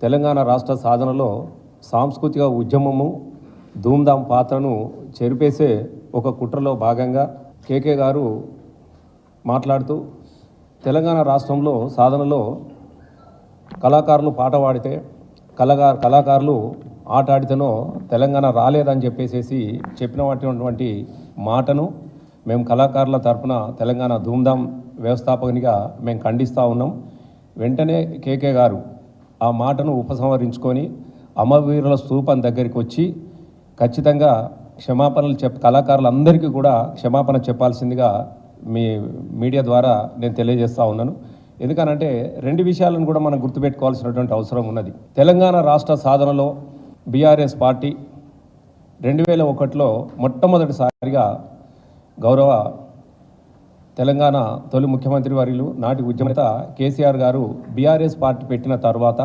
తెలంగాణ రాష్ట్ర సాధనలో సాంస్కృతిక ఉద్యమము ధూమ్ధాం పాత్రను చెరిపేసే ఒక కుట్రలో భాగంగా కేకే గారు మాట్లాడుతూ తెలంగాణ రాష్ట్రంలో సాధనలో కళాకారులు పాట పాడితే కళగా కళాకారులు ఆట ఆడితేనో తెలంగాణ రాలేదని చెప్పేసేసి చెప్పినటువంటి మాటను మేము కళాకారుల తరపున తెలంగాణ ధూమ్ధాం వ్యవస్థాపకునిగా మేము ఖండిస్తూ ఉన్నాం. వెంటనే కేకే గారు ఆ మాటను ఉపసంహరించుకొని అమరవీరుల స్థూపం దగ్గరికి వచ్చి ఖచ్చితంగా క్షమాపణలు చెప్ కళాకారులందరికీ కూడా క్షమాపణ చెప్పాల్సిందిగా మీ మీడియా ద్వారా నేను తెలియజేస్తూ ఉన్నాను. ఎందుకనంటే రెండు విషయాలను కూడా మనం గుర్తుపెట్టుకోవాల్సినటువంటి అవసరం ఉన్నది. తెలంగాణ రాష్ట్ర సాధనలో బీఆర్ఎస్ పార్టీ రెండు వేల ఒకటిలో మొట్టమొదటిసారిగా గౌరవ తెలంగాణ తొలి ముఖ్యమంత్రి వర్యులు నాటి ఉద్యమత కేసీఆర్ గారు బీఆర్ఎస్ పార్టీ పెట్టిన తర్వాత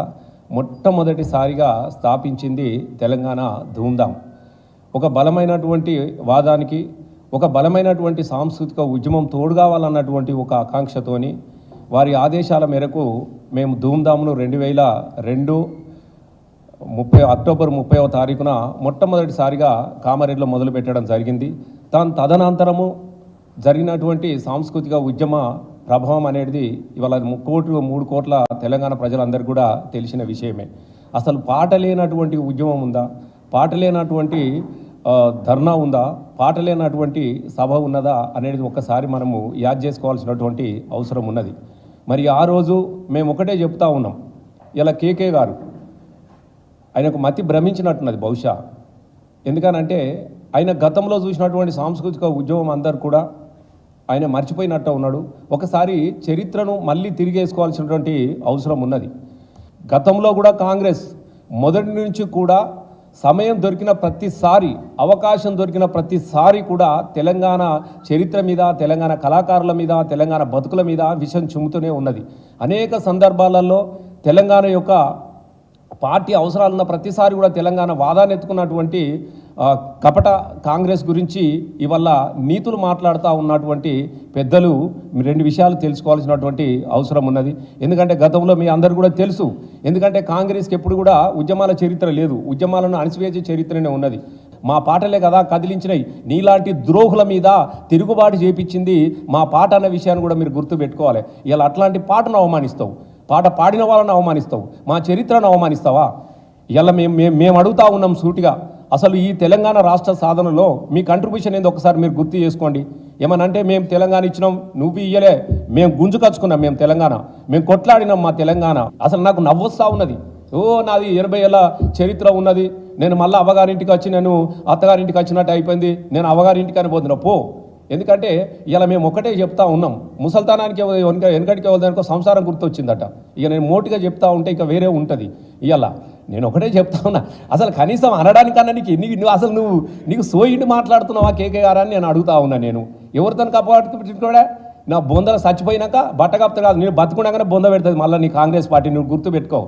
మొట్టమొదటిసారిగా స్థాపించింది తెలంగాణ ధూమ్ధాం ఒక బలమైనటువంటి వాదానికి ఒక బలమైనటువంటి సాంస్కృతిక ఉద్యమం తోడుగావాలన్నటువంటి ఒక ఆకాంక్షతోని వారి ఆదేశాల మేరకు మేము ధూమ్ధామ్ను రెండు వేల రెండు ముప్పై అక్టోబర్ ముప్పైవ తారీఖున మొట్టమొదటిసారిగా కామారెడ్డిలో మొదలుపెట్టడం జరిగింది. దాని తదనంతరము జరిగినటువంటి సాంస్కృతిక ఉద్యమ ప్రభావం అనేది ఇవాళ కోట్లు మూడు కోట్ల తెలంగాణ ప్రజలందరికీ కూడా తెలిసిన విషయమే. అసలు పాట లేనటువంటి ఉద్యమం ఉందా? పాట లేనటువంటి ధర్నా ఉందా? పాట లేనటువంటి సభ ఉన్నదా అనేది ఒక్కసారి మనము యాద్ చేసుకోవాల్సినటువంటి అవసరం ఉన్నది. మరి ఆ రోజు మేము ఒకటే చెప్తా ఉన్నాం. ఇలా కేకే గారు ఆయనకు మతి భ్రమించినట్టున్నది బహుశా. ఎందుకనంటే ఆయన గతంలో చూసినటువంటి సాంస్కృతిక ఉద్యమం అందరు కూడా ఆయన మర్చిపోయినట్టు ఉన్నాడు. ఒకసారి చరిత్రను మళ్ళీ తిరిగేసుకోవాల్సినటువంటి అవసరం ఉన్నది. గతంలో కూడా కాంగ్రెస్ మొదటి నుంచి కూడా సమయం దొరికిన ప్రతిసారి అవకాశం దొరికిన ప్రతిసారి కూడా తెలంగాణ చరిత్ర మీద తెలంగాణ కళాకారుల మీద తెలంగాణ బతుకుల మీద విషం చిమ్ముతూనే ఉన్నది. అనేక సందర్భాలలో తెలంగాణ యొక్క పార్టీ అవసరాలున్న ప్రతిసారి కూడా తెలంగాణ వాదాన్ని ఎత్తుకున్నటువంటి కపట కాంగ్రెస్ గురించి ఇవల్ల నీతులు మాట్లాడుతూ ఉన్నటువంటి పెద్దలు రెండు విషయాలు తెలుసుకోవాల్సినటువంటి అవసరం ఉన్నది. ఎందుకంటే గతంలో మీ అందరు కూడా తెలుసు. ఎందుకంటే కాంగ్రెస్కి ఎప్పుడు కూడా ఉద్యమాల చరిత్ర లేదు. ఉద్యమాలను అణిసివేసే చరిత్రనే ఉన్నది. మా పాటలే కదా కదిలించినాయి. నీలాంటి ద్రోహుల మీద తిరుగుబాటు చేపించింది మా పాట అన్న విషయాన్ని కూడా మీరు గుర్తుపెట్టుకోవాలి. ఇలా అట్లాంటి పాటను అవమానిస్తావు. పాట పాడిన వాళ్ళని అవమానిస్తావు? మా చరిత్రను అవమానిస్తావా? ఇలా మేము మేము మేము అడుగుతా ఉన్నాం సూటిగా. అసలు ఈ తెలంగాణ రాష్ట్ర సాధనలో మీ కంట్రిబ్యూషన్ ఏందో ఒకసారి మీరు గుర్తు చేసుకోండి. ఏమనంటే మేము తెలంగాణ ఇచ్చినాం నువ్వు ఇయ్యలే. మేము గుంజుకచ్చుకున్నాం మేము తెలంగాణ. మేము కొట్లాడినాం మా తెలంగాణ. అసలు నాకు నవ్వొస్తా ఉన్నది. ఓ నాది ఇరవై ఏళ్ళ చరిత్ర ఉన్నది. నేను మళ్ళీ అవ్వగారింటికి వచ్చి నేను అత్తగారింటికి వచ్చినట్టు అయిపోయింది. నేను అవ్వగారింటికి అని పోతున్నా. పో. ఎందుకంటే ఇలా మేము ఒకటే చెప్తా ఉన్నాం. ముసల్తానానికి వెనక వెనకటికి ఎవరిదానికో సంసారం గుర్తొచ్చిందట. ఇక నేను మోటుగా చెప్తా ఉంటే ఇక వేరే ఉంటుంది. ఇలా నేను ఒకటే చెప్తా ఉన్నా. అసలు కనీసం అనడానికన్నా నీకు ఎన్ని నువ్వు అసలు నువ్వు నీకు సోయిండి మాట్లాడుతున్నావా కేకే గారని అని నేను అడుగుతా ఉన్నా నేను. ఎవరితో కాపాడుతున్నా నా బొందలు చచ్చిపోయినాక బట్టకప్త కాదు నేను బతుకున్నాకనే బొంద పెడుతుంది మళ్ళీ నీ కాంగ్రెస్ పార్టీ నువ్వు గుర్తు పెట్టుకో